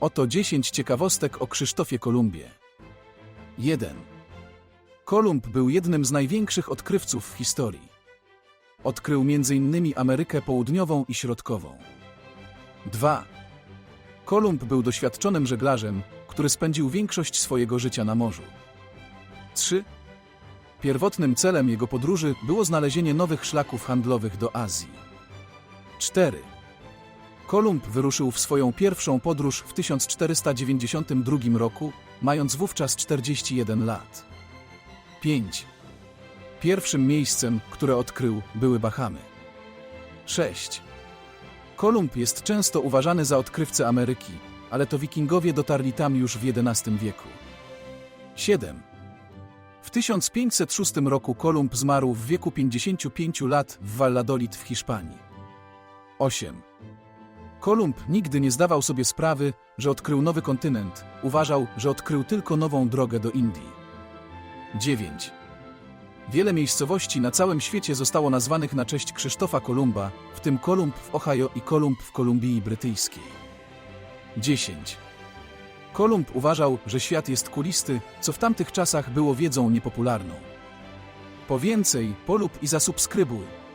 Oto 10 ciekawostek o Krzysztofie Kolumbie. 1. Kolumb był jednym z największych odkrywców w historii. Odkrył m.in. Amerykę Południową i Środkową. 2. Kolumb był doświadczonym żeglarzem, który spędził większość swojego życia na morzu. 3. Pierwotnym celem jego podróży było znalezienie nowych szlaków handlowych do Azji. 4. Kolumb wyruszył w swoją pierwszą podróż w 1492 roku, mając wówczas 41 lat. 5. Pierwszym miejscem, które odkrył, były Bahamy. 6. Kolumb jest często uważany za odkrywcę Ameryki, ale to wikingowie dotarli tam już w XI wieku. 7. W 1506 roku Kolumb zmarł w wieku 55 lat w Valladolid w Hiszpanii. 8. Kolumb nigdy nie zdawał sobie sprawy, że odkrył nowy kontynent, uważał, że odkrył tylko nową drogę do Indii. 9. Wiele miejscowości na całym świecie zostało nazwanych na cześć Krzysztofa Kolumba, w tym Kolumb w Ohio i Kolumb w Kolumbii Brytyjskiej. 10. Kolumb uważał, że świat jest kulisty, co w tamtych czasach było wiedzą niepopularną. Po więcej, polub i zasubskrybuj.